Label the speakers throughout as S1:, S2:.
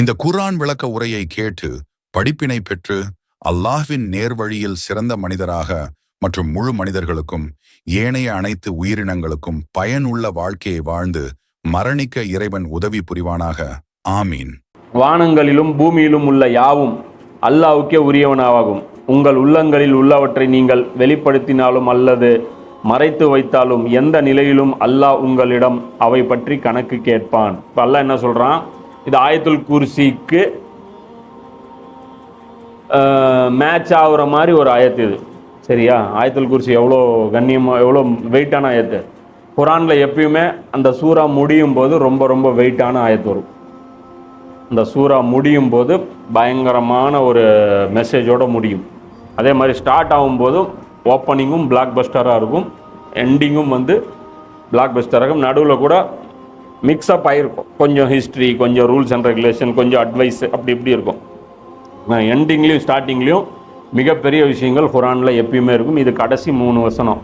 S1: இந்த குர்ஆன் விளக்க உரையை கேட்டு படிப்பினை பெற்று அல்லாஹ்வின் நேர்வழியில் சிறந்த மனிதராக மற்றும் முழு மனிதர்களுக்கும் ஏனைய அனைத்து உயிரினங்களுக்கும் பயனுள்ள வாழ்க்கையை வாழ்ந்து மரணிக்க இறைவன் உதவி புரிவானாக. ஆமீன்.
S2: வானங்களிலும் பூமியிலும் உள்ள யாவும் அல்லாவுக்கே உரியவனாகும் உங்கள் உள்ளங்களில் உள்ளவற்றை நீங்கள் வெளிப்படுத்தினாலும் அல்லது மறைத்து வைத்தாலும் எந்த நிலையிலும் அல்லாஹ் உங்களிடம் அவை பற்றி கணக்கு கேட்பான். இப்போ அல்லாஹ் என்ன சொல்கிறான் இது ஆயத்துல் குர்சிக்கு மேட்ச் ஆகுற மாதிரி ஒரு ஆயத்து இது. சரியா? ஆயத்துல் குர்சி எவ்வளோ கண்ணியமாக எவ்வளோ வெயிட்டான ஆயத்து. குரானில் எப்பயுமே அந்த சூறா முடியும் போது ரொம்ப ரொம்ப வெயிட்டான ஆயத்து வரும். அந்த சூறா முடியும் போது பயங்கரமான ஒரு மெசேஜோடு முடியும். அதே மாதிரி ஸ்டார்ட் ஆகும்போதும் ஓப்பனிங்கும் பிளாக் பஸ்டராக இருக்கும். எண்டிங்கும் வந்து பிளாக் பஸ்டராக இருக்கும். நடுவில் கூட மிக்ஸ்அப் ஆகிருக்கும் கொஞ்சம் ஹிஸ்ட்ரி கொஞ்சம் ரூல்ஸ் அண்ட் ரெகுலேஷன் கொஞ்சம் அட்வைஸ் அப்படி இப்படி இருக்கும். எண்டிங்லேயும் ஸ்டார்டிங்லேயும் மிகப்பெரிய விஷயங்கள் குரானில் எப்பயுமே இருக்கும். இது கடைசி மூணு வசனம்.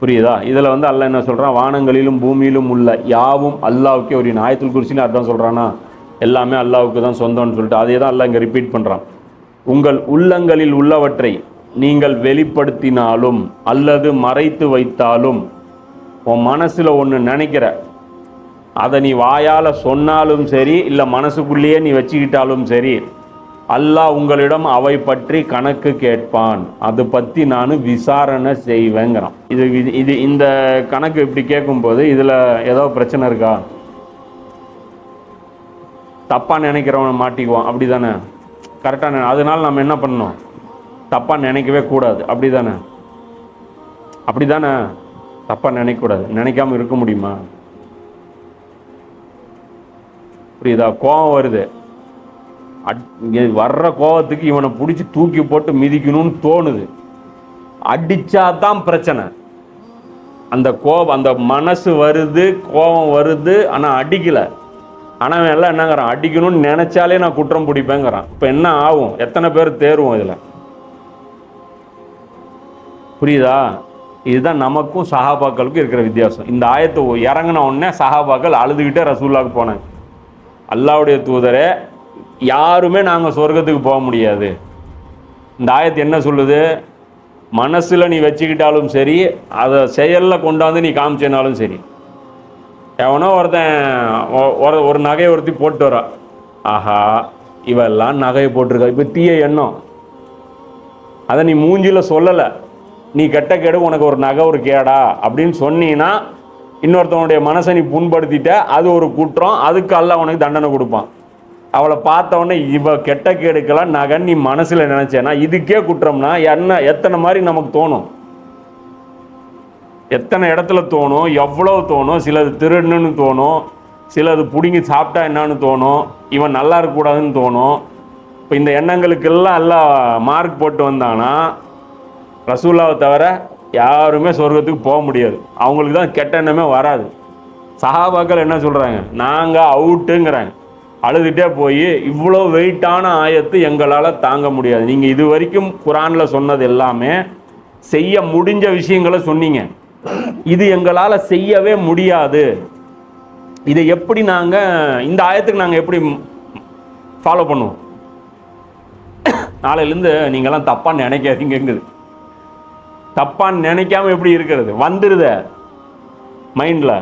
S2: புரியுதா? இதில் வந்து அல்ல என்ன சொல்கிறான் வானங்களிலும் பூமியிலும் உள்ள யாவும் அல்லாவுக்கே ஒரு ஆயத்துல் குறிச்சின்னு அதான் சொல்கிறானா எல்லாமே அல்லாவுக்கு தான் சொந்தம்னு சொல்லிட்டு அதே தான் அல்லா இங்கே ரிப்பீட் பண்ணுறான் உங்கள் உள்ளங்களில் உள்ளவற்றை நீங்கள் வெளிப்படுத்தினாலும் அல்லது மறைத்து வைத்தாலும் உன் மனசில் ஒன்று நினைக்கிற அதை நீ வாயால் சொன்னாலும் சரி இல்லை மனசுக்குள்ளேயே நீ வச்சுக்கிட்டாலும் சரி அல்லாஹ் உங்களிடம் அவை பற்றி கணக்கு கேட்பான். அது பற்றி நான் விசாரணை செய்வேங்கிறான். இது இது இந்த கணக்கு இப்படி கேட்கும்போது இதில் ஏதோ பிரச்சனை இருக்கா? தப்பாக நினைக்கிறவன் மாட்டிக்குவான் அப்படி தானே கரெக்டாக அதனால் நம்ம என்ன பண்ணணும்? தப்பாக நினைக்கவே கூடாது அப்படி தானே அப்படி தானே தப்பாக நினைக்கக்கூடாது. நினைக்காம இருக்க முடியுமா? புரியுதா? கோவம் வருது. அட் வர்ற கோவத்துக்கு இவனை பிடிச்சி தூக்கி போட்டு மிதிக்கணும்னு தோணுது. அடித்தா தான் பிரச்சனை. அந்த கோபம் அந்த மனசு வருது கோபம் வருது ஆனால் அடிக்கலை. ஆனால் அவன் எல்லாம் என்னங்கிறான்? அடிக்கணும்னு நினைச்சாலே நான் குற்றம் பிடிப்பேங்கிறான். இப்போ என்ன ஆகும்? எத்தனை பேர் தேருவோம் இதில்? புரியுதா? இதுதான் நமக்கும் சஹாபாக்களுக்கும் இருக்கிற வித்தியாசம். இந்த ஆயத்தை இறங்கின உடனே சஹாபாக்கள் அழுதுகிட்டே ரசூல்லாவுக்கு போனாங்க. அல்லாவுடைய தூதரே யாருமே நாங்கள் சொர்க்கத்துக்கு போக முடியாது. இந்த ஆயத்து என்ன சொல்லுது? மனசில் நீ வச்சுக்கிட்டாலும் சரி அதை செயலில் கொண்டாந்து நீ காமிச்சேனாலும் சரி. எவனோ ஒருத்தன் ஒ- ஒரு ஒரு நகையை ஒருத்தி போட்டு வரா. ஆஹா இவெல்லாம் நகையை போட்டிருக்கா. இப்போ தீய எண்ணம். அதை நீ மூஞ்சியில் சொல்லலை. நீ கெட்ட கேடு உனக்கு ஒரு நகை ஒரு கேடா அப்படின்னு சொன்னீன்னா இன்னொருத்தவனுடைய மனசை நீ புண்படுத்திட்ட அது ஒரு குற்றம் அதுக்கு அல்ல உனக்கு தண்டனை கொடுப்பான். அவளை பார்த்த உடனே இவ கெட்ட கேடுக்கெல்லாம் நகன் நீ மனசில் நினச்சேன்னா இதுக்கே குற்றம்னா என்ன எத்தனை மாதிரி நமக்கு தோணும்? எத்தனை இடத்துல தோணும் எவ்வளவு தோணும் சிலது திருடுன்னு தோணும் சிலது பிடுங்கி சாப்பிட்டா என்னன்னு தோணும் இவன் நல்லா இருக்கக்கூடாதுன்னு தோணும். இப்போ இந்த எண்ணங்களுக்கெல்லாம் எல்லாம் மார்க் போட்டு வந்தானா? ரசூல்லாவை தவிர யாருமே சொர்க்கத்துக்கு போக முடியாது. அவங்களுக்கு தான் கெட்ட எண்ணமே வராது. சஹாபாக்கள் என்ன சொல்கிறாங்க நாங்கள் அவுட்டுங்கிறாங்க. அழுதுகிட்டே போய் இவ்வளோ வெயிட்டான ஆயத்து எங்களால் தாங்க முடியாது. நீங்கள் இது வரைக்கும் குரானில் சொன்னது எல்லாமே செய்ய முடிஞ்ச விஷயங்களை சொன்னீங்க. இது எங்களால் செய்யவே முடியாது. இதை எப்படி நாங்கள் இந்த ஆயத்துக்கு நாங்கள் எப்படி ஃபாலோ பண்ணுவோம்? நாளையிலேருந்து நீங்கள்லாம் தப்பாக நினைக்காதீங்கங்குது. தப்பான்னு நினைக்காம எப்படி இருக்கிறது? வந்துடுத மைண்டில்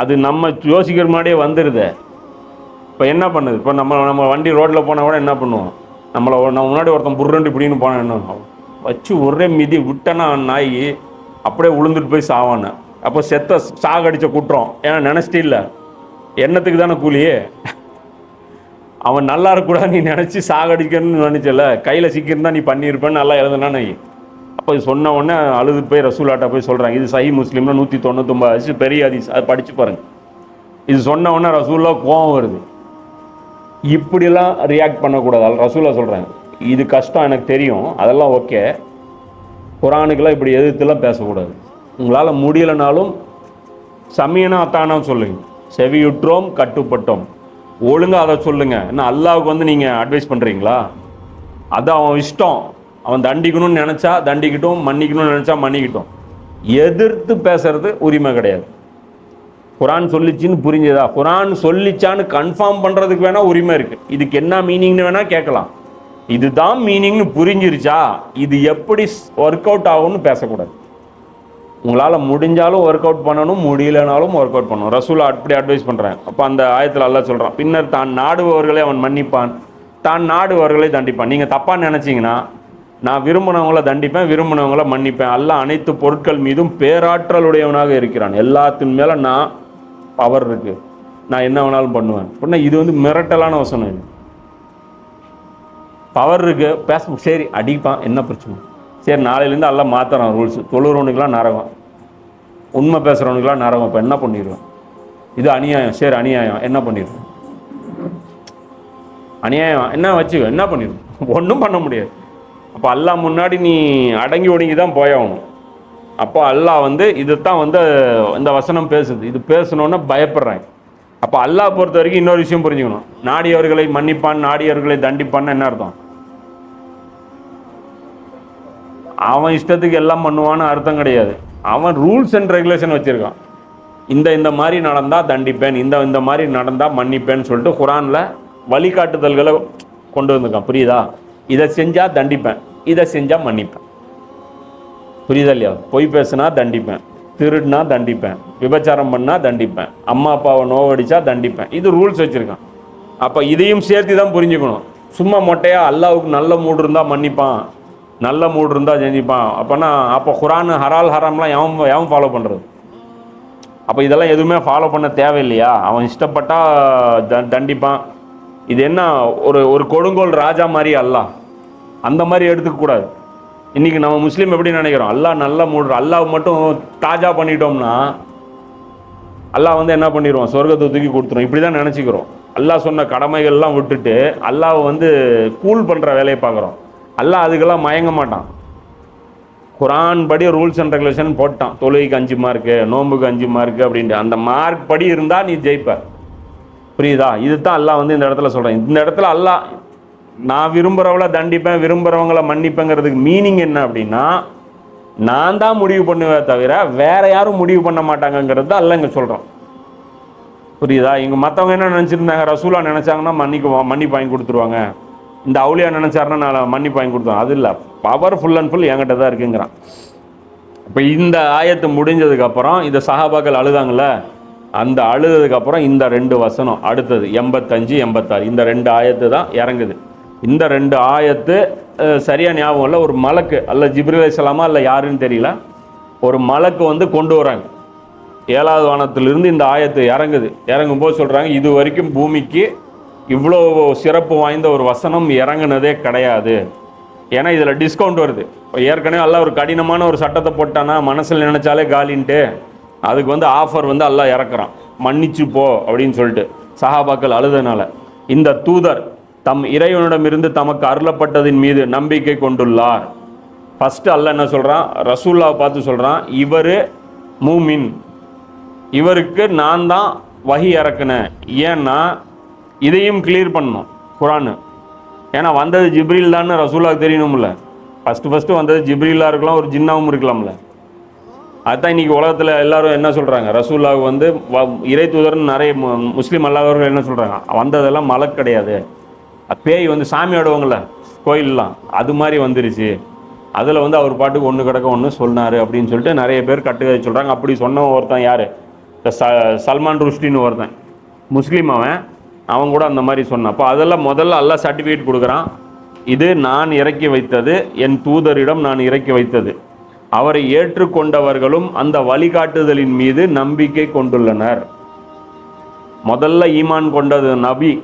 S2: அது நம்ம யோசிக்கிற முன்னாடியே வந்துடுத இப்போ என்ன பண்ணுது? இப்போ நம்ம நம்ம வண்டி ரோட்டில் போனால் கூட என்ன பண்ணுவோம்? நம்மளை நம்ம முன்னாடி ஒருத்தன் புர்ரண்டு இப்படின்னு போனால் என்ன வச்சு ஒரே மிதி விட்டனா நாய் அப்படியே உளுந்துட்டு போய் சாவானு. அப்போ செத்த சாகடிச்ச குற்றம். ஏன்னா நினச்சிட்டே இல்லை. எண்ணத்துக்கு தானே கூலியே? அவன் நல்லா இருக்கக்கூடாது நீ நினச்சி சாகடிக்கணும்னு நினச்சல. கையில் சிக்கியிருந்தா நீ பண்ணியிருப்பேன்னு நல்லா எழுதுனானே அப்போ சொன்ன உடனே அழுது போய் ரசூலாட்ட போய் சொல்கிறாங்க இது சஹி முஸ்லீம்னு நூற்றி தொண்ணூத்தொம்பது ஹதீஸ் பெரிய ஹதீஸ் அது படித்து பாருங்கள் இது சொன்ன உடனே ரசூல்லா கோவம் வருது. இப்படிலாம் ரியாக்ட் பண்ணக்கூடாது. ரசூலா சொல்கிறாங்க இது கஷ்டம் எனக்கு தெரியும். அதெல்லாம் ஓகே. குரானுக்கெல்லாம் இப்படி எதிர்த்துலாம் பேசக்கூடாது. உங்களால் முடியலைனாலும் சமயனா தானா சொல்லுங்க. செவியுற்றோம் கட்டுப்பட்டோம். ஒழுங்காக அதை சொல்லுங்கள் என்ன அல்லாவுக்கு வந்து நீங்கள் அட்வைஸ் பண்ணுறீங்களா அது அவன் இஷ்டம். அவன் தண்டிக்கணும்னு நினச்சா தண்டிக்கிட்டோம் மன்னிக்கணும்னு நினச்சா மன்னிக்கிட்டோம். எதிர்த்து பேசுறது உரிமை கிடையாது. குரான் சொல்லிச்சின்னு புரிஞ்சதா? குரான் சொல்லிச்சான்னு கன்ஃபார்ம் பண்ணுறதுக்கு வேணால் உரிமை இருக்குது இதுக்கு என்ன மீனிங்னு வேணால் கேட்கலாம். இதுதான் மீனிங்னு புரிஞ்சிருச்சா? இது எப்படி ஒர்க் அவுட் ஆகும்னு பேசக்கூடாது. உங்களால் முடிஞ்சாலும் ஒர்க் அவுட் பண்ணணும் முடியலனாலும் ஒர்க் அவுட் பண்ணணும். ரசூலா அப்படி அட்வைஸ் பண்ணுறேன் அப்போ அந்த ஆயத்தில் அல்ல சொல்கிறான் பின்னர் தான் நாடுபவர்களை அவன் மன்னிப்பான். தான் நாடுபவர்களை தண்டிப்பான். நீங்கள் தப்பாக நினச்சிங்கன்னா நான் விரும்பினவங்கள தண்டிப்பேன் விரும்பினவங்கள மன்னிப்பேன். அல்ல அனைத்து பொருட்கள் மீதும் பேராற்றலுடையவனாக இருக்கிறான். எல்லாத்தின் மேலே நான் பவர் இருக்கு. நான் என்ன வேணாலும் பண்ணுவேன். அப்படின்னா இது வந்து மிரட்டலான வசனம் இது. பவர் இருக்கு. பேச சரி அடிப்பான். என்ன பிரச்சனை? சரி நாளையிலேருந்து எல்லாம் மாத்துறான் ரூல்ஸ் தொழுறவனுக்குலாம் நரகம். உண்மை பேசுகிறவனுக்குலாம் நரகம். இப்போ என்ன பண்ணிடுவேன்? இது அநியாயம். சரி அநியாயம். என்ன பண்ணிடுவேன்? அநியாயம். என்ன வச்சுக்கோ என்ன பண்ணிடுவேன்? ஒன்றும் பண்ண முடியாது. அப்போ அல்லாஹ் முன்னாடி நீ அடங்கி ஒடுங்கி தான் போயாகணும். அப்போ அல்லாஹ் வந்து இதுதான் வந்து இந்த வசனம் பேசுது. இது பேசணுன்னு பயப்படுறேன். அப்போ அல்லாஹ் பொறுத்த வரைக்கும் இன்னொரு விஷயம் புரிஞ்சுக்கணும். நாடியவர்களை மன்னிப்பான் நாடியவர்களை தண்டிப்பான்னு என்ன அர்த்தம்? அவன் இஷ்டத்துக்கு எல்லாம் பண்ணுவான்னு அர்த்தம் கிடையாது. அவன் ரூல்ஸ் அண்ட் ரெகுலேஷன் வச்சுருக்கான். இந்த இந்த மாதிரி நடந்தால் தண்டிப்பேன் இந்த இந்த மாதிரி நடந்தால் மன்னிப்பேன்னு சொல்லிட்டு குரானில் வழிகாட்டுதல்களை கொண்டு வந்திருக்கான். புரியுதா? இதை செஞ்சால் தண்டிப்பேன் இதை செஞ்சால் மன்னிப்பேன். புரியுதா இல்லையா? பொய் பேசுனா தண்டிப்பேன் திருடுனா தண்டிப்பேன் விபச்சாரம் பண்ணால் தண்டிப்பேன் அம்மா அப்பாவை நோவடிச்சா தண்டிப்பேன். இது ரூல்ஸ் வச்சுருக்கான். அப்போ இதையும் சேர்த்து தான் புரிஞ்சுக்கணும். சும்மா மொட்டையாக அல்லாவுக்கு நல்ல மூடு இருந்தால் மன்னிப்பான் நல்ல மூடு இருந்தால் செஞ்சுப்பான் அப்போனா அப்போ குரான் ஹரால் ஹராம்லாம் எவன் எவன் ஃபாலோ பண்ணுறது அப்போ இதெல்லாம் எதுவுமே ஃபாலோ பண்ண தேவையில்லையா? அவன் இஷ்டப்பட்டால் த தண்டிப்பான். இது என்ன ஒரு ஒரு கொடுங்கோல் ராஜா மாதிரி அல்லாஹ் அந்த மாதிரி எடுத்துக்கக்கூடாது இன்றைக்கி நம்ம முஸ்லீம் எப்படி நினைக்கிறோம்? அல்லாஹ் நல்லா மூடுறோம் அல்லாஹ் மட்டும் தாஜா பண்ணிட்டோம்னா அல்லாஹ் வந்து என்ன பண்ணிடுவோம் சொர்க்கத்தை தூக்கி கொடுத்துரும். இப்படி தான் நினச்சிக்கிறோம். அல்லாஹ் சொன்ன கடமைகள்லாம் விட்டுட்டு அல்லாஹ் வந்து கூல் பண்ணுற வேலையை பார்க்குறோம். அல்லாஹ் அதுக்கெல்லாம் மயங்க மாட்டான். குரான் படி ரூல்ஸ் அண்ட் ரெகுலேஷன் போட்டான். தொழுகைக்கு அஞ்சு மார்க்கு நோன்புக்கு அஞ்சு மார்க்கு அப்படின்ட்டு. அந்த மார்க் படி இருந்தால் நீ ஜெயிப்ப. புரியுதா? இதுதான் அல்லாஹ் வந்து இந்த இடத்துல சொல்கிறேன் இந்த இடத்துல அல்லாஹ் நான் விரும்புகிறவளை தண்டிப்பேன் விரும்புகிறவங்கள மன்னிப்பேங்கிறதுக்கு மீனிங் என்ன அப்படின்னா நான் தான் முடிவு பண்ணுவே தவிர வேறு யாரும் முடிவு பண்ண மாட்டாங்கங்கிறது தான் அல்ல இங்கே சொல்கிறோம் புரியுதா? இங்கே மற்றவங்க என்ன நினச்சிருந்தாங்க? ரசூலா நினச்சாங்கன்னா மன்னிக்குவோம் மன்னிப்பு வாங்கி கொடுத்துருவாங்க. இந்த அவுளியா நினச்சாருன்னா நான் மன்னிப்பு வாங்கி கொடுத்தோம் அது இல்லை. பவர் ஃபுல் அண்ட் ஃபுல் என்கிட்ட தான் இருக்குங்கிறான். இப்போ இந்த ஆயத்து முடிஞ்சதுக்கப்புறம் இந்த சஹாபாக்கள் அழுதாங்களே அந்த அழுததுக்கப்புறம் இந்த ரெண்டு வசனம் அடுத்தது எண்பத்தஞ்சு எண்பத்தாறு இந்த ரெண்டு ஆயத்து தான் இறங்குது. இந்த ரெண்டு ஆயத்து சரியாக ஞாபகம் இல்லை ஒரு மலக்கு அல்ல ஜிப்ரி அலைஹிஸ்ஸலாமா இல்லை யாருன்னு தெரியல ஒரு மலக்கு வந்து கொண்டு வராங்க. ஏழாவது வானத்திலிருந்து இந்த ஆயத்து இறங்குது. இறங்கும்போது சொல்கிறாங்க இது வரைக்கும் பூமிக்கு இவ்வளோ சிறப்பு வாய்ந்த ஒரு வசனம் இறங்குனதே கிடையாது. ஏன்னா இதில் டிஸ்கவுண்ட் வருது. இப்போ ஏற்கனவே எல்லாம் ஒரு கடினமான ஒரு சட்டத்தை போட்டானா மனசில் நினச்சாலே காலின்ட்டு. அதுக்கு வந்து ஆஃபர் வந்து எல்லாம் இறக்குறான். மன்னிச்சு போ அப்படின்னு சொல்லிட்டு. சஹாபாக்கள் அழுதனால. இந்த தூதர் தம் இறைவனிடமிருந்து தமக்கு அருளப்பட்டதின் மீது நம்பிக்கை கொண்டுள்ளார். ஃபஸ்ட்டு அல்ல என்ன சொல்கிறான் ரசூல்லாவை பார்த்து சொல்கிறான் இவர் மூமின். இவருக்கு நான் தான் வகி இறக்குனேன். ஏன்னா இதையும் கிளியர் பண்ணணும். குரான். ஏன்னா வந்தது ஜிப்ரில் தான் ரசூலாவுக்கு தெரியணும்ல. ஃபஸ்ட்டு ஃபஸ்ட்டு வந்தது ஜிப்ரீலாக இருக்கலாம் ஒரு ஜின்னாவும் இருக்கலாம்ல அதுதான் இன்றைக்கி உலகத்தில் எல்லாரும் என்ன சொல்கிறாங்க ரசூல்லாவுக்கு வந்து வ- இறை தூதர்னு நிறைய முஸ்லீம் அல்லாதவர்கள் என்ன சொல்கிறாங்க வந்ததெல்லாம் மலை கிடையாது. பேய் வந்து சாமி ஆடுவாங்கள கோயிலெலாம் அது மாதிரி வந்துருச்சு. அதில் வந்து அவர் பாட்டுக்கு ஒன்று கிடக்க ஒன்று சொன்னார் அப்படின்னு சொல்லிட்டு நிறைய பேர் கட்டுக்கதை சொல்கிறாங்க அப்படி சொன்ன ஒருத்தன் யார்? இந்த ச சல்மான் ருஷ்டின்னு ஒருத்தன். முஸ்லீம் அவன். அவன் கூட அந்த மாதிரி சொன்னான். அப்போ அதெல்லாம் முதல்ல எல்லாம் சர்டிஃபிகேட் கொடுக்குறான். இது நான் இறக்கி வைத்தது என் தூதரிடம் நான் இறக்கி வைத்தது. அவரை ஏற்றுக்கொண்டவர்களும் அந்த வழிகாட்டுதலின் மீது நம்பிக்கை கொண்டுள்ளனர். முதல்ல ஈமான் கொண்டது நபி.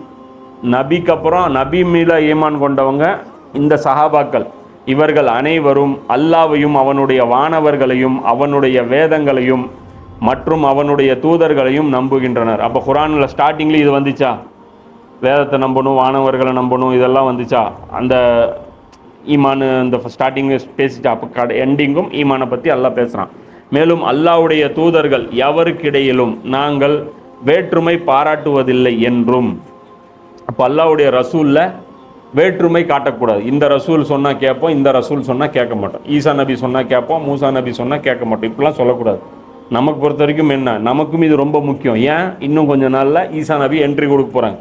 S2: நபிக்கு அப்புறம் நபி மீத ஈமான் கொண்டவங்க இந்த சஹாபாக்கள். இவர்கள் அனைவரும் அல்லாவையும் அவனுடைய வானவர்களையும் அவனுடைய வேதங்களையும் மற்றும் அவனுடைய தூதர்களையும் நம்புகின்றனர். அப்போ குரானில் ஸ்டார்டிங்கில் இது வந்துச்சா? வேதத்தை நம்பணும் வானவர்களை நம்பணும் இதெல்லாம் வந்துச்சா? அந்த ஈமான் இந்த ஸ்டார்டிங் பேசிட்டு அப்போ கடை எண்டிங்கும் ஈமானை பற்றி அல்லாஹ் பேசுகிறான் மேலும் அல்லாஹ்வுடைய தூதர்கள் எவருக்கிடையிலும் நாங்கள் வேற்றுமை பாராட்டுவதில்லை என்றும் அப்போ அல்லாஹ்வுடைய ரசூலில் வேற்றுமை காட்டக்கூடாது. இந்த ரசூல் சொன்னால் கேட்போம் இந்த ரசூல் சொன்னால் கேட்க மாட்டோம். ஈசா நபி சொன்னால் கேட்போம் மூசா நபி சொன்னால் கேட்க மாட்டோம். இப்படிலாம் சொல்லக்கூடாது. நமக்கு பொறுத்த வரைக்கும் என்ன நமக்கும் இது ரொம்ப முக்கியம். ஏன்? இன்னும் கொஞ்சம் நாளில் ஈசா நபி என்ட்ரி கொடுக்க போகிறாங்க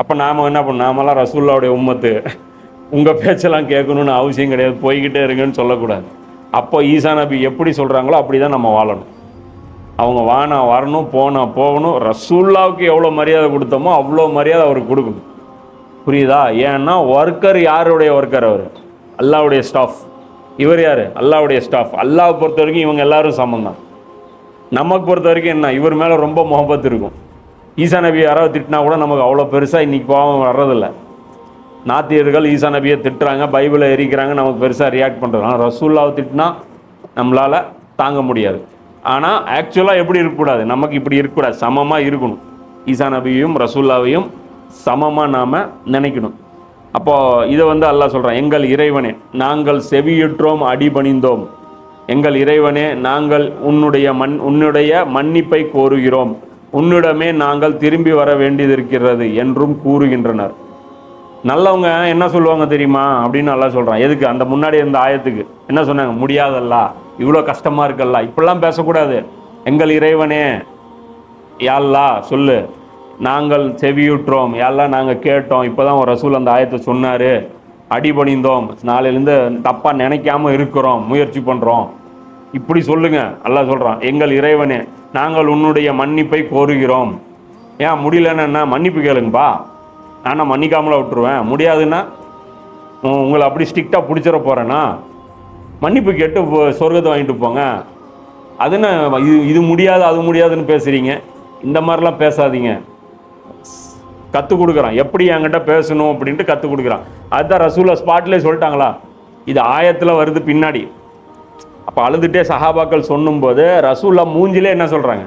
S2: அப்போ நாம் என்ன பண்ணோம் நாமெல்லாம் ரசூல்லாவுடைய உம்மத்து. உங்கள் பேச்செல்லாம் கேட்கணும்னு அவசியம் கிடையாது. போய்கிட்டே இருங்கன்னு சொல்லக்கூடாது. அப்போ ஈசா நபி எப்படி சொல்றாங்களோ அப்படிதான் நம்ம வாழணும். அவங்க வானா வரணும் போனா போகணும். ரசூல்லாவுக்கு எவ்வளோ மரியாதை கொடுத்தோமோ அவ்வளோ மரியாதை அவருக்கு கொடுக்கணும் புரியுதா? ஏன்னா ஒர்க்கர் யாருடைய ஒர்க்கர் அவர்? அல்லாவுடைய ஸ்டாஃப் இவர் யார்? அல்லாவுடைய ஸ்டாஃப் அல்லாவை பொறுத்த வரைக்கும் இவங்க எல்லாரும் சமம் தான் நமக்கு பொறுத்த வரைக்கும் என்ன? இவர் மேலே ரொம்ப முகப்பத்து இருக்கும். ஈசா நபி யாராவது திட்டினா கூட நமக்கு அவ்வளோ பெருசாக இன்றைக்கி பாவம் வர்றதில்லை. நாத்தியர்கள் ஈசா நபியை திட்டுறாங்க பைபிளை எரிக்கிறாங்க நமக்கு பெருசாக ரியாக்ட் பண்ணுறோம் ஆனால் ரசூல்லாவை திட்டினா நம்மளால் தாங்க முடியாது. ஆனால் ஆக்சுவலாக எப்படி இருக்கக்கூடாது? நமக்கு இப்படி இருக்கக்கூடாது. சமமாக இருக்கணும். ஈசா நபியையும் ரசூல்லாவையும் சமமாக நாம் நினைக்கணும். அப்போது இதை வந்து அல்லாஹ் சொல்கிறான் எங்கள் இறைவனே நாங்கள் செவியுற்றோம் அடிபணிந்தோம். எங்கள் இறைவனே நாங்கள் உன்னுடைய மண் உன்னுடைய மன்னிப்பை கோருகிறோம். உன்னிடமே நாங்கள் திரும்பி வர வேண்டியதிருக்கிறது என்றும் கூறுகின்றனர். நல்லவங்க என்ன சொல்லுவாங்க தெரியுமா? அப்படின்னு நல்லா சொல்கிறான் எதுக்கு? அந்த முன்னாடி இருந்த ஆயத்துக்கு. என்ன சொன்னாங்க? முடியாதல்ல. இவ்வளோ கஷ்டமாக இருக்கல்ல. இப்படிலாம் பேசக்கூடாது. எங்கள் இறைவனே யாழ்லா சொல்லு. நாங்கள் செவியுற்றோம். யாழ்லா நாங்கள் கேட்டோம். இப்போ தான் ஒரு ரசூல் அந்த ஆயத்தை சொன்னார். அடிபணிந்தோம். நாளையிலேருந்து தப்பாக நினைக்காம இருக்கிறோம். முயற்சி பண்ணுறோம் இப்படி சொல்லுங்கள் நல்லா சொல்கிறான் எங்கள் இறைவனே நாங்கள் உன்னுடைய மன்னிப்பை கோருகிறோம். ஏன்? முடியலன்னா மன்னிப்பு கேளுங்கப்பா. நான் மன்னிக்காமலாம் விட்டுருவேன்? முடியாதுன்னா உங்களை அப்படி ஸ்ட்ரிக்டாக பிடிச்சிட போகிறேன்னா மன்னிப்பு கேட்டு சொர்க்கத்தை வாங்கிட்டு போங்க. அது என்ன இது இது முடியாது அது முடியாதுன்னு பேசுகிறீங்க இந்த மாதிரிலாம் பேசாதீங்க. கற்றுக் கொடுக்குறான். எப்படி என்கிட்ட பேசணும் அப்படின்ட்டு கற்றுக் கொடுக்குறான். அதுதான் ரசூலா ஸ்பாட்லேயே சொல்லிட்டாங்களா? இது ஆயத்தில் வருது பின்னாடி. அப்போ அழுதுகிட்டே சஹாபாக்கள் சொல்லும்போது ரசூல்லா மூஞ்சிலே என்ன சொல்கிறாங்க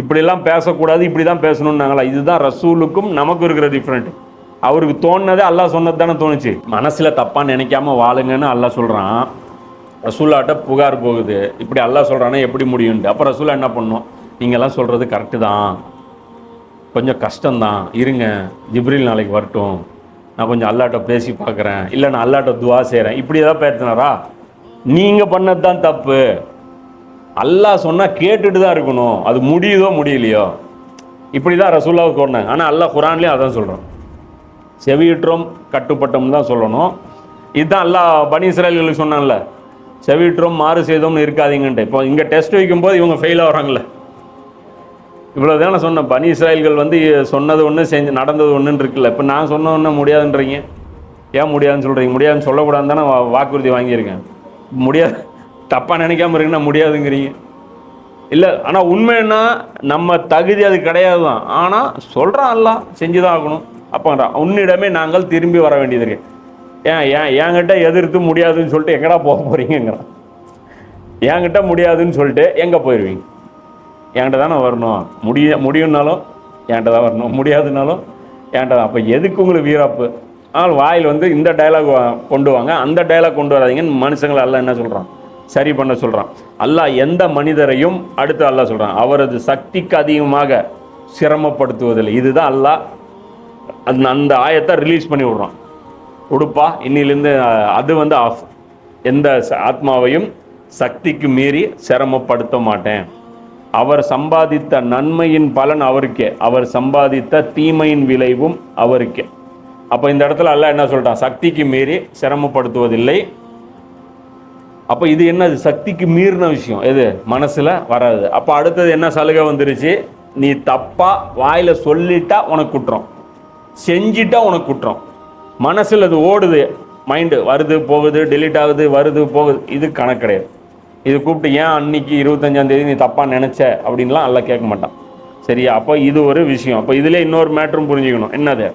S2: இப்படிலாம் பேசக்கூடாது இப்படி தான் பேசணும்னாங்களா? இதுதான் ரசூலுக்கும் நமக்கும் இருக்கிற டிஃப்ரெண்ட் அவருக்கு தோணுனதே அல்லாஹ் சொன்னது தானே தோணுச்சு. மனசில் தப்பாக நினைக்காம வாழுங்கன்னு அல்லாஹ் சொல்கிறான் ரசூல்லாட்ட புகார் போகுது. இப்படி அல்லாஹ் சொல்கிறானே எப்படி முடியும்ட்டு அப்போ ரசூலா என்ன பண்ணும்? நீங்கள்லாம் சொல்கிறது கரெக்டு தான். கொஞ்சம் கஷ்டம்தான். இருங்க ஜிப்ரில் நாளைக்கு வரட்டும். நான் கொஞ்சம் அல்லாட்ட பேசி பார்க்குறேன். இல்லை நான் அல்லாட்ட துவா செய்கிறேன் இப்படி ஏதாவது பேசினாரா? நீங்கள் பண்ணது தான் தப்பு. அல்லாஹ் சொன்னால் கேட்டுட்டு தான் இருக்கணும். அது முடியுதோ முடியலையோ. இப்படி தான் ரசூல்லாவுக்கு சொன்னாங்க. ஆனால் அல்லாஹ் குரான்லேயும் அதான் சொல்கிறோம் செவியுற்றோம் கட்டுப்பட்டோம் தான் சொல்லணும். இதுதான் அல்லாஹ் பனி சொன்னான்ல செவியுற்றோம் மாறு செய்தோம்னு இருக்காதீங்கன்ட்டு. இப்போ இங்கே டெஸ்ட் வைக்கும்போது இவங்க ஃபெயில் ஆகிறாங்களே இவ்வளோ தானே சொன்னேன். பனி இஸ்ராயல்கள் வந்து சொன்னது ஒன்று செஞ்சு நடந்தது ஒன்றுன்னு இருக்குல்ல. இப்போ நான் சொன்ன ஒன்று முடியாதுன்றீங்க. ஏன் முடியாதுன்னு சொல்கிறீங்க முடியாதுன்னு சொல்லக்கூடாதுன்னு தானே வா- வாக்குறுதி வாங்கியிருக்கேன். முடியாது. தப்பாக நினைக்காம இருக்குன்னா முடியாதுங்கிறீங்க. இல்லை ஆனால் உண்மைன்னா நம்ம தகுதி அது கிடையாது தான் ஆனால் சொல்கிறான் எல்லாம் செஞ்சு தான் ஆகணும். அப்போ உன்னிடமே நாங்கள் திரும்பி வர வேண்டியது இருக்கு. ஏன் ஏன் என்கிட்ட எதிர்த்து முடியாதுன்னு சொல்லிட்டு எங்கடா போக போகிறீங்கிறான் என்கிட்ட முடியாதுன்னு சொல்லிட்டு எங்கே போயிடுவீங்க என்கிட்ட தானே வரணும். முடிய முடியும்னாலும் என்கிட்ட தான் வரணும். முடியாதுனாலும் என்கிட்ட தான். அப்போ எதுக்கு உங்களுக்கு வீராப்பு? ஆனால் வாயில் வந்து இந்த டைலாக் கொண்டு வாங்க. அந்த டைலாக் கொண்டு வராதிங்கன்னு மனுஷங்களை எல்லாம் என்ன சொல்கிறான் சரி பண்ண சொல்கிறான் அல்லாஹ் எந்த மனிதரையும் அடுத்து அல்லாஹ் சொல்கிறான் அவரது சக்திக்கு அதிகமாக சிரமப்படுத்துவதில்லை. இதுதான் அல்லாஹ் அந்த அந்த ஆயத்தை ரிலீஸ் பண்ணி விடுறான். உடுப்பா இன்னிலேருந்து அது வந்து ஆஃப் எந்த ஆத்மாவையும் சக்திக்கு மீறி சிரமப்படுத்த மாட்டேன். அவர் சம்பாதித்த நன்மையின் பலன் அவருக்கே. அவர் சம்பாதித்த தீமையின் விளைவும் அவருக்கே. அப்போ இந்த இடத்துல அல்லாஹ் என்ன சொல்கிறான் சக்திக்கு மீறி சிரமப்படுத்துவதில்லை. அப்போ இது என்னது? சக்திக்கு மீறின விஷயம். எது? மனசில் வராது. அப்போ அடுத்தது என்ன சலுகை வந்துருச்சு? நீ தப்பாக வாயில் சொல்லிட்டா உனக்கு குற்றம். செஞ்சிட்டா உனக்கு குற்றம். மனசில் அது ஓடுது. மைண்டு வருது போகுது டெலீட் ஆகுது வருது போகுது. இது கணக்கு கிடையாது. இது கூப்பிட்டு ஏன் அன்னைக்கு இருபத்தஞ்சாந்தேதி நீ தப்பாக நினச்ச? அப்படின்லாம் எல்லாம் கேட்க மாட்டான். சரியா? அப்போ இது ஒரு விஷயம். அப்போ இதுல இன்னொரு மேட்டரும் புரிஞ்சுக்கணும். என்னது?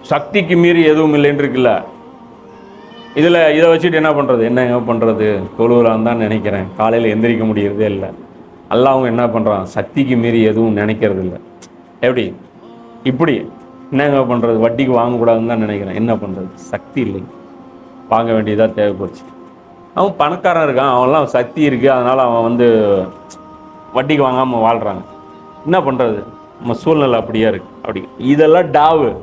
S2: சக்திக்கு மீறி எதுவும் இல்லைன்னு இருக்குல்ல இதில் இதை வச்சுட்டு என்ன பண்ணுறது? என்னங்க பண்ணுறது? தொழுவலான்னு தான் நினைக்கிறேன். காலையில் எந்திரிக்க முடியறதே இல்லை. எல்லாம் அவங்க என்ன பண்ணுறான்? சக்திக்கு மீறி எதுவும் நினைக்கிறது இல்லை எப்படி? இப்படி. என்னங்க பண்ணுறது? வட்டிக்கு வாங்கக்கூடாதுன்னு தான் நினைக்கிறேன். என்ன பண்ணுறது? சக்தி இல்லை. வாங்க வேண்டியதாக தேவைப்படுச்சு. அவன் பணக்காரன் இருக்கான். அவன்லாம் சக்தி இருக்குது அதனால் அவன் வந்து வட்டிக்கு வாங்காமல் வாழ்கிறாங்க என்ன பண்ணுறது? நம்ம சூழ்நிலை அப்படியே இருக்கு. அப்படி. இதெல்லாம் டாவு.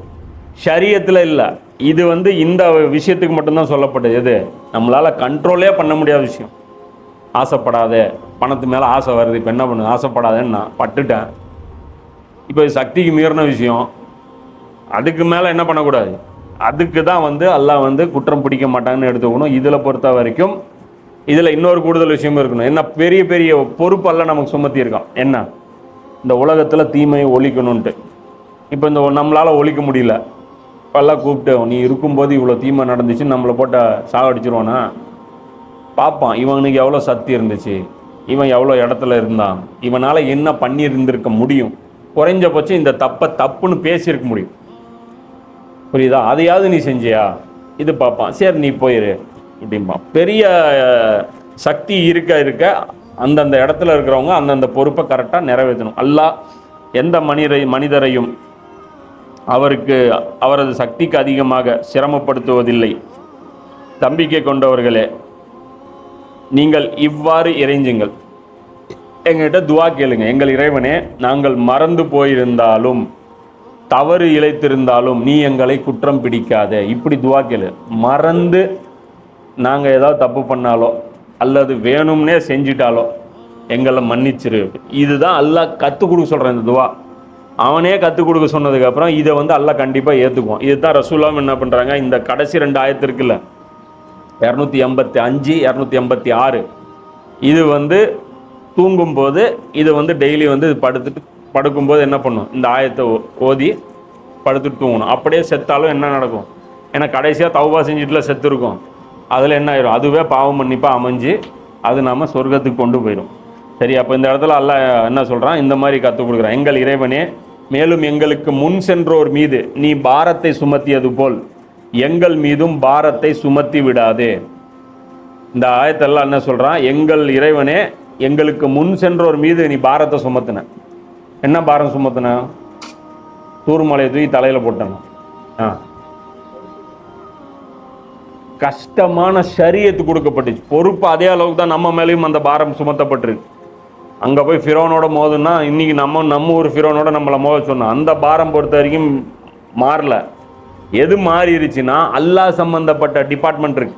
S2: சரியத்தில் இல்லை. இது வந்து இந்த விஷயத்துக்கு மட்டும்தான் சொல்லப்பட்டது. எது? நம்மளால் கண்ட்ரோலே பண்ண முடியாத விஷயம். ஆசைப்படாத. பணத்து மேலே ஆசை வருது. இப்போ என்ன பண்ணு ஆசைப்படாதேன்னு நான் பட்டுட்டேன். இப்போ இது சக்திக்கு மீறின விஷயம். அதுக்கு மேலே என்ன பண்ணக்கூடாது? அதுக்கு தான் வந்து அல்லாஹ் வந்து குற்றம் பிடிக்க மாட்டாங்கன்னு எடுத்துக்கணும். இதில் பொறுத்த வரைக்கும் இதில் இன்னொரு கூடுதல் விஷயமும் இருக்கணும். என்ன பெரிய பெரிய பொறுப்பெல்லாம் நமக்கு சுமத்தி இருக்கான். என்ன? இந்த உலகத்தில் தீமையை ஒழிக்கணுன்ட்டு இப்போ இந்த நம்மளால் ஒழிக்க முடியல. இப்போல்லாம் கூப்பிட்டு நீ இருக்கும்போது இவ்வளோ தீமை நடந்துச்சு நம்மளை போட்ட சாகடிச்சிருவானா? பார்ப்பான் இவனுக்கு எவ்வளோ சக்தி இருந்துச்சு? இவன் எவ்வளோ இடத்துல இருந்தான்? இவனால் என்ன பண்ணியிருந்திருக்க முடியும்? குறைஞ்சபட்சம் இந்த தப்பை தப்புன்னு பேசியிருக்க முடியும். புரியுதா? அதையாவது நீ செஞ்சியா? இது பார்ப்பான் சரி நீ போயிரு. அப்படிம்பான் பெரிய சக்தி இருக்க இருக்க அந்தந்த இடத்துல இருக்கிறவங்க அந்தந்த பொறுப்பை கரெக்டாக நிறைவேற்றணும். அல்லா எந்த மனிதரை மனிதரையும் அவருக்கு அவரது சக்திக்கு அதிகமாக சிரமப்படுத்துவதில்லை. தம்பிக்கை கொண்டவர்களே நீங்கள் இவ்வாறு இறைஞ்சுங்கள். எங்கள்கிட்ட துவா கேளுங்க. எங்கள் இறைவனே நாங்கள் மறந்து போயிருந்தாலும் தவறு இழைத்திருந்தாலும் நீ எங்களை குற்றம் பிடிக்காதே. இப்படி துவா கேளு. மறந்து நாங்கள் ஏதாவது தப்பு பண்ணாலோ அல்லது வேணும்னே செஞ்சிட்டாலோ எங்களை மன்னிச்சிரு. இதுதான் அல்லாஹ் கற்றுக் கொடுக்க சொல்கிறேன் இந்த துவா. அவனே கற்றுக் கொடுக்க சொன்னதுக்கப்புறம் இதை வந்து அல்ல கண்டிப்பாக ஏற்றுக்குவோம் இதுதான் ரசூலாம் என்ன பண்ணுறாங்க இந்த கடைசி ரெண்டு ஆயத்து இரநூத்தி எண்பத்தி அஞ்சு இரநூத்தி எண்பத்தி ஆறு. இது வந்து தூங்கும்போது இது வந்து டெய்லி வந்து படுத்துட்டு படுக்கும்போது என்ன பண்ணும்? இந்த ஆயத்தை ஓ- ஓதி படுத்துட்டு தூங்கணும். அப்படியே செத்தாலும் என்ன நடக்கும்? ஏன்னா கடைசியாக தௌபா செஞ்சுட்டுல செத்து இருக்கும் அதில் என்ன ஆயிரும்? அதுவே பாவம் மன்னிப்பாக அமைஞ்சு அது நாம் சொர்க்கத்துக்கு கொண்டு போயிடும் சரி அப்போ இந்த இடத்துல எல்லாம் என்ன சொல்கிறான் இந்த மாதிரி கற்றுக் கொடுக்குறான். எங்கள் இறைவனே மேலும் எங்களுக்கு முன் சென்றோர் மீது நீ பாரத்தை சுமத்தியது போல் எங்கள் மீதும் பாரத்தை சுமத்தி விடாதே. இந்த ஆயத்தெல்லாம் என்ன சொல்கிறான் எங்கள் இறைவனே எங்களுக்கு முன் சென்றோர் மீது நீ பாரத்தை சுமத்தின. என்ன பாரம் சுமத்தின? தூர்மலையை தூக்கி தலையில் போட்டன. ஆ. கஷ்டமான சரியத்து கொடுக்கப்பட்டுச்சு. பொறுப்பு அதே அளவுக்கு தான் நம்ம மேலேயும் அந்த பாரம் சுமத்தப்பட்டிருக்கு. அங்கே போய் ஃபிரோனோட மோதுன்னா இன்றைக்கி நம்ம நம்ம ஊர் ஃபிரோனோட நம்மளை மோத சொன்னோம் அந்த பாரம் பொறுத்த வரைக்கும் மாறல. எது மாறிடுச்சுன்னா அல்லாஹ் சம்மந்தப்பட்ட டிபார்ட்மெண்ட் இருக்கு.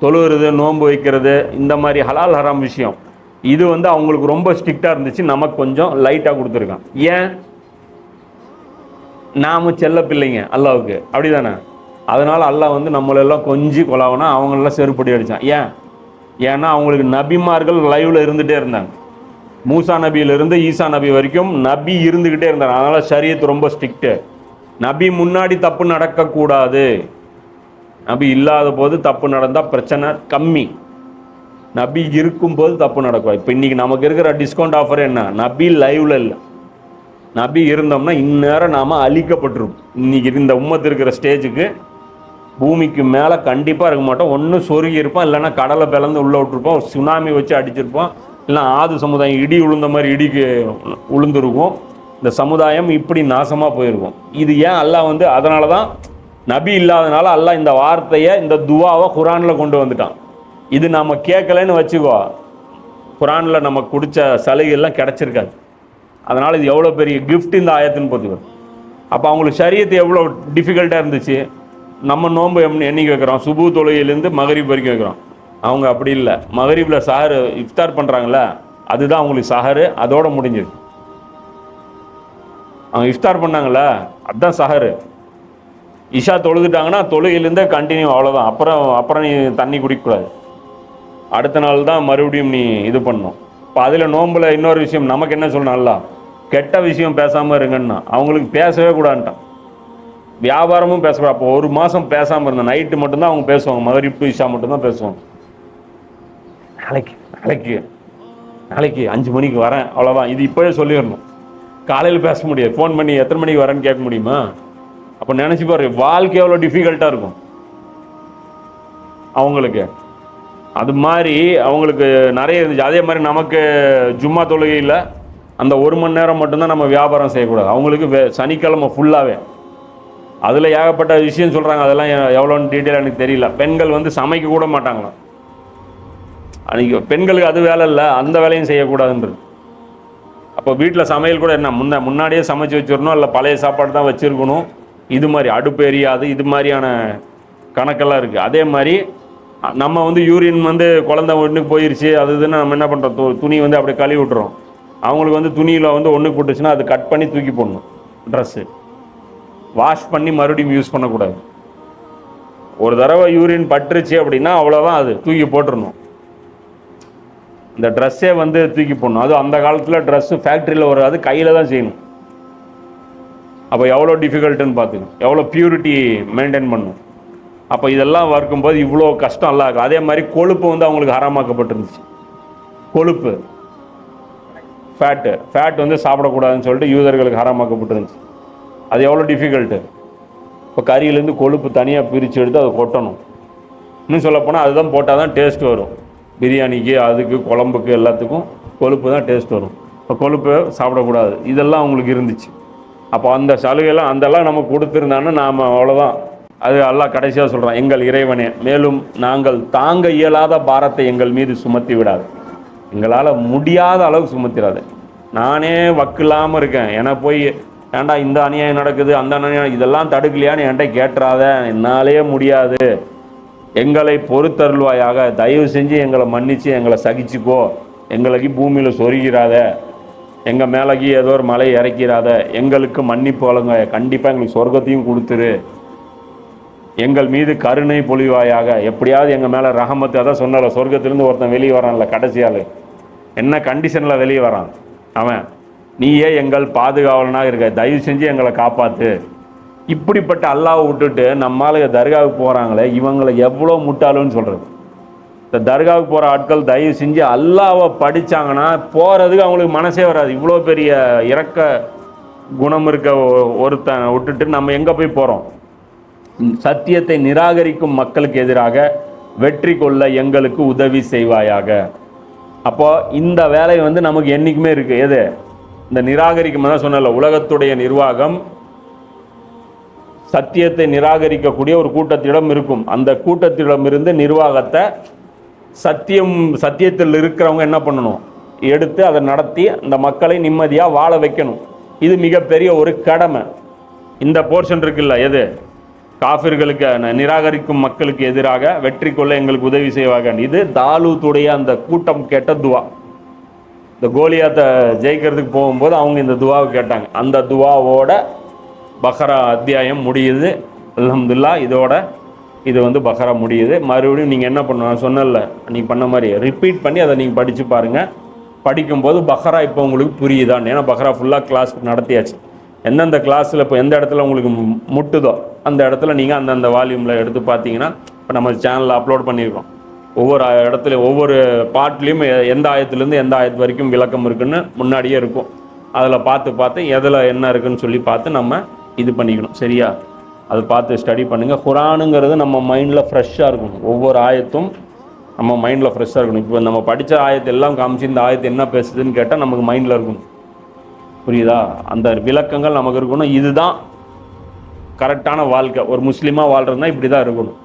S2: தொழுகிறது நோன்பு வைக்கிறது இந்த மாதிரி ஹலால் ஹராம் விஷயம். இது வந்து அவங்களுக்கு ரொம்ப ஸ்ட்ரிக்டாக இருந்துச்சு நமக்கு கொஞ்சம் லைட்டாக கொடுத்துருக்கான். ஏன்? நாம் செல்ல பிள்ளைங்க அல்லாவுக்கு. அப்படிதானே? அதனால் அல்லாஹ் வந்து நம்மளெல்லாம் கொஞ்சி கொலாவனா அவங்களெல்லாம் செருப்படி அடித்தான் ஏன்? ஏன்னா அவங்களுக்கு நபிமார்கள் லைவில் இருந்துகிட்டே இருந்தாங்க. மூசா நபியிலிருந்து ஈசா நபி வரைக்கும் நபி இருந்துக்கிட்டே இருந்தார் அதனால் ஷரியத் ரொம்ப ஸ்ட்ரிக்ட்டு நபி முன்னாடி தப்பு நடக்கக்கூடாது. நபி இல்லாத போது தப்பு நடந்தால் பிரச்சனை கம்மி. நபி இருக்கும்போது தப்பு நடக்கும். இப்போ இன்னைக்கு நமக்கு இருக்கிற டிஸ்கவுண்ட் ஆஃபர் என்ன? நபி லைவில் இல்லை. நபி இருந்தோம்னா இந்நேரம் நாம் அழிக்கப்பட்டிருப்போம் இன்னைக்கு இந்த உம்மத்து இருக்கிற ஸ்டேஜுக்கு பூமிக்கு மேலே கண்டிப்பாக இருக்க மாட்டோம். ஒன்று சொருகி இருப்போம் இல்லைன்னா கடலை பிளந்து உள்ளே விட்டுருப்போம் சுனாமி வச்சு அடிச்சிருப்போம். இல்லை ஆது சமுதாயம் இடி உளுந்த மாதிரி இடிக்கு உளுந்துருக்கும். இந்த சமுதாயம் இப்படி நாசமாக போயிருக்கும். இது ஏன் அல்லாஹ் வந்து அதனால தான் நபி இல்லாதனால அல்லாஹ் இந்த வார்த்தையை இந்த துவாவை குரானில் கொண்டு வந்துட்டான். இது நம்ம கேட்கலன்னு வச்சுக்கோ. குரானில் நமக்கு குடித்த சலுகைலாம் கிடச்சிருக்காது. அதனால் இது எவ்வளோ பெரிய கிஃப்ட் இந்த ஆயத்துன்னு பார்த்துக்கோ அப்போ அவங்களுக்கு சரியத்து எவ்வளோ டிஃபிகல்ட்டாக இருந்துச்சு? நம்ம நோன்பு எம் என்னைக்கு வைக்கிறோம். சுபு தொழுகையிலேருந்து மகரிப் வரைக்கும் வைக்கிறோம். அவங்க அப்படி இல்லை. மகரிபில் சாரு இஃப்தார் பண்ணுறாங்கள அதுதான் அவங்களுக்கு சஹரு அதோட முடிஞ்சது. அவங்க இஃப்தார் பண்ணாங்களே அதுதான் சஹரு. இஷா தொழுதுட்டாங்கன்னா தொழுகையிலேருந்தே கண்டினியூ அவ்வளோதான் அப்புறம் அப்புறம் நீ தண்ணி குடிக்கக்கூடாது. அடுத்த நாள் தான் மறுபடியும் நீ இது பண்ணும். இப்போ அதில் நோம்பில் இன்னொரு விஷயம் நமக்கு என்ன சொல்லணும் கெட்ட விஷயம் பேசாமல் இருங்கன்னா அவங்களுக்கு பேசவே கூடாதுன்ட்டான். வியாபாரமும் பேசக்கூடாது. அப்போ ஒரு மாதம் பேசாமல் இருந்தேன் நைட்டு மட்டும்தான் அவங்க பேசுவாங்க. மகரிப்பு இஷா மட்டும்தான் பேசுவாங்க. நாளைக்கு நாளைக்கு நாளைக்கு அஞ்சு மணிக்கு வரேன் அவ்வளோதான் இது இப்போவே சொல்லிடணும். காலையில் பேச முடியாது. ஃபோன் பண்ணி எத்தனை மணிக்கு வரேன்னு கேட்க முடியுமா? அப்போ நினச்சி பாரு வாழ்க்கை எவ்வளோ டிஃபிகல்ட்டாக இருக்கும். அவங்களுக்கு. அது மாதிரி அவங்களுக்கு நிறைய இருந்துச்சு. அதே மாதிரி நமக்கு ஜும்மா தொழுகையில் அந்த ஒரு மணி நேரம் மட்டும்தான் நம்ம வியாபாரம் செய்யக்கூடாது. அவங்களுக்கு வே- சனிக்கிழமை ஃபுல்லாகவே அதில் ஏகப்பட்ட விஷயம் சொல்கிறாங்க அதெல்லாம் எவ்வளோன்னு டீட்டெயில் எனக்கு தெரியல. பெண்கள் வந்து சமைக்க கூட மாட்டாங்களாம். அன்றைக்கி பெண்களுக்கு அது வேலை இல்லை அந்த வேலையும் செய்யக்கூடாதுன்றது. அப்போ வீட்டில் சமையல் கூட என்ன முன்ன முன்னாடியே சமைச்சு வச்சிடணும் இல்லை பழைய சாப்பாடு தான் வச்சுருக்கணும். இது மாதிரி அடுப்பு எரியாது இது மாதிரியான கணக்கெல்லாம் இருக்குது அதே மாதிரி நம்ம வந்து யூரின் வந்து குழந்த ஒன்றுக்கு போயிருச்சு அது இதுன்னு நம்ம என்ன பண்ணுறோம் து துணி வந்து அப்படியே கழுவி விட்டுறோம். அவங்களுக்கு வந்து துணியில் வந்து ஒன்றுக்கு போட்டுச்சுன்னா அது கட் பண்ணி தூக்கி போடணும் ட்ரெஸ்ஸு வாஷ் பண்ணி மறுபடியும் யூஸ் பண்ணக்கூடாது. ஒரு தடவை யூரின் பட்டுருச்சு அப்படின்னா அவ்வளோதான் அது தூக்கி போட்டுடணும் இந்த ட்ரெஸ்ஸே வந்து தூக்கி போடணும். அதுவும் அந்த காலத்தில் ட்ரெஸ்ஸு ஃபேக்ட்ரியில் வராது கையில் தான் செய்யணும். அப்போ எவ்வளோ டிஃபிகல்ட்டுன்னு பார்த்துக்கணும். எவ்வளோ பியூரிட்டி மெயின்டைன் பண்ணும் அப்போ இதெல்லாம் வறுக்கும்போது இவ்வளோ கஷ்டம் எல்லாம் இருக்கும். அதே மாதிரி கொழுப்பு வந்து அவங்களுக்கு ஹராமாக்கப்பட்டிருந்துச்சு. கொழுப்பு. ஃபேட்டு ஃபேட் வந்து சாப்பிடக்கூடாதுன்னு சொல்லிட்டு யூதர்களுக்கு ஹராமாக்கப்பட்டிருந்துச்சு. அது எவ்வளோ டிஃபிகல்ட்டு இப்போ கறியிலேருந்து கொழுப்பு தனியாக பிரித்து எடுத்து அதை கொட்டணும். இன்னும் சொல்லப்போனால் அதுதான் போட்டால் தான் டேஸ்ட் வரும். பிரியாணிக்கு அதுக்கு குழம்புக்கு எல்லாத்துக்கும் கொழுப்பு தான் டேஸ்ட் வரும். இப்போ கொழுப்பு சாப்பிடக்கூடாது. இதெல்லாம் அவங்களுக்கு இருந்துச்சு. அப்போ அந்த சலுகையெல்லாம் அந்தெல்லாம் நம்ம கொடுத்துருந்தாங்கன்னா நாம் அவ்வளோதான் அது எல்லாம் கடைசியாக சொல்கிறோம் எங்கள் இறைவனே மேலும் நாங்கள் தாங்க இயலாத பாரத்தை எங்கள் மீது சுமத்தி விடாது. எங்களால் முடியாத அளவுக்கு சுமத்திடாது நானே வக்கில்லாமல் இருக்கேன். ஏன்னா போய் ஏன்டா இந்த அநியாயம் நடக்குது அந்த அநியாயம் இதெல்லாம் தடுக்கலையான்னு என்கிட்ட கேட்டுறாத. என்னாலே முடியாது. எங்களை பொறுத்தருள்வாயாக. தயவு செஞ்சு எங்களை மன்னித்து எங்களை சகிச்சுக்கோ. எங்களுக்கு பூமியில் சொருகிறாத. எங்கள் மேலகி ஏதோ ஒரு மலை இறக்கிறாத. எங்களுக்கு மன்னிப்பு வழங்க கண்டிப்பாக எங்களுக்கு சொர்க்கத்தையும் கொடுத்துரு. எங்கள் மீது கருணை பொழிவாயாக. எப்படியாவது எங்கள் மேலே ரகமத்தை அதான் சொன்னல சொர்க்கத்திலேருந்து ஒருத்தன் வெளியே வரான்ல கடைசியால் என்ன கண்டிஷனில் வெளியே வரான்? அவன் நீயே எங்கள் பாதுகாவலனாக இருக்க. தயவு செஞ்சு எங்களை காப்பாற்று இப்படிப்பட்ட அல்லாவை விட்டுட்டு நம்மளால தர்காவுக்கு போகிறாங்களே இவங்களை எவ்வளோ முட்டாளுன்னு சொல்கிறது இந்த தர்காவுக்கு போகிற ஆட்கள் தயவு செஞ்சு அல்லாவை படித்தாங்கன்னா போகிறதுக்கு அவங்களுக்கு மனசே வராது. இவ்வளோ பெரிய இறக்க குணம் இருக்க ஒ- ஒருத்தனை விட்டுட்டு நம்ம எங்கே போய் போகிறோம் சத்தியத்தை நிராகரிக்கும் மக்களுக்கு எதிராக வெற்றி கொள்ள எங்களுக்கு உதவி செய்வாயாக. அப்போது இந்த வேலை வந்து நமக்கு என்றைக்குமே இருக்குது எது? இந்த நிராகரிக்கும் தான் சொன்னல உலகத்துடைய நிர்வாகம் சத்தியத்தை நிராகரிக்கக்கூடிய ஒரு கூட்டத்திடம் இருக்கும். அந்த கூட்டத்திடமிருந்து நிர்வாகத்தை சத்தியம் சத்தியத்தில் இருக்கிறவங்க என்ன பண்ணணும்? எடுத்து அதை நடத்தி அந்த மக்களை நிம்மதியாக வாழ வைக்கணும். இது மிகப்பெரிய ஒரு கடமை. இந்த போர்ஷன் இருக்குல்ல எது? காஃபிர்களுக்கு நிராகரிக்கும் மக்களுக்கு எதிராக வெற்றி கொள்ள எங்களுக்கு உதவி செய்வாங்க. இது தாலூத்துடைய அந்த கூட்டம் கேட்ட துவா. இந்த கோலியாத்தை ஜெயிக்கிறதுக்கு போகும்போது அவங்க இந்த துவாவை கேட்டாங்க. அந்த துவாவோட பஹரா அத்தியாயம் முடியுது. அலமதுல்லா இதோட இது வந்து பஹரா முடியுது. மறுபடியும் நீங்கள் என்ன பண்ணணும்? சொன்னல நீங்கள் பண்ண மாதிரி. ரிப்பீட் பண்ணி அதை நீங்கள் படித்து பாருங்கள் படிக்கும்போது பஹரா இப்போ உங்களுக்கு புரியுதான்னு ஏன்னா பஹரா ஃபுல்லாக கிளாஸ் நடத்தியாச்சு. எந்தெந்த கிளாஸில் இப்போ எந்த இடத்துல உங்களுக்கு மு- முட்டுதோ அந்த இடத்துல நீங்கள் அந்தந்த வால்யூமில் எடுத்து பார்த்தீங்கன்னா இப்போ நம்ம சேனலில் அப்லோட் பண்ணியிருக்கோம். ஒவ்வொரு இடத்துல ஒவ்வொரு பாட்லேயும் எந்த ஆயத்துலேருந்து எந்த ஆயத்து வரைக்கும் விளக்கம் இருக்குன்னு முன்னாடியே இருக்கும். அதில் பார்த்து பார்த்து எதில் என்ன இருக்குன்னு சொல்லி பார்த்து நம்ம இது பண்ணிக்கணும். சரியா? அது பார்த்து ஸ்டடி பண்ணுங்கள் குரானுங்கிறது நம்ம மைண்டில் ஃப்ரெஷ்ஷாக இருக்கணும். ஒவ்வொரு ஆயத்தும் நம்ம மைண்டில் ஃப்ரெஷ்ஷாக இருக்கணும். இப்போ நம்ம படித்த ஆயத்தை எல்லாம் காமிச்சு இந்த ஆயத்தை என்ன பேசுதுன்னு கேட்டால் நமக்கு மைண்டில் இருக்கணும். புரியுதா? அந்த விளக்கங்கள் நமக்கு இருக்கணும். இதுதான் கரெக்டான வாழ்க்கை. ஒரு முஸ்லீமாக வாழ்கிறதுனா இப்படி தான் இருக்கணும்.